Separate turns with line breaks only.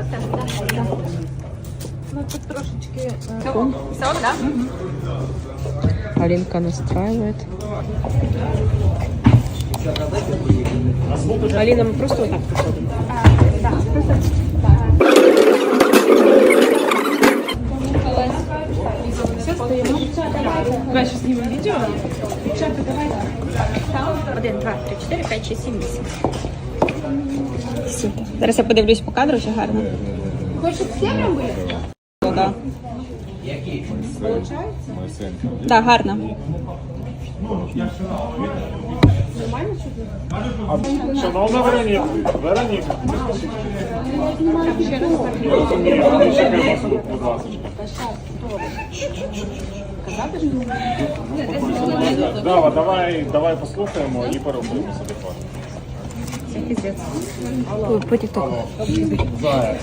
Заходьте.
Ну тут трошечки. е,
Сок, да?
Алинка настраивает. Алина, мы просто вот так приходим.
Давай ще знімемо відео. Дівчата, давайте.
Один, два, три, чотири, п'ять, шість, сім, вісім.
Супер. Зараз я подивлюсь по кадру, чи гарно.
Хочеш всі прям були?
Ну, да. Да, гарно.
Шановна Вероніка, Вероніка. Будь ласка. Дава, давай, давай послухаємо і порахуємо собі.
Це піздець. По тіктоку.
Зая.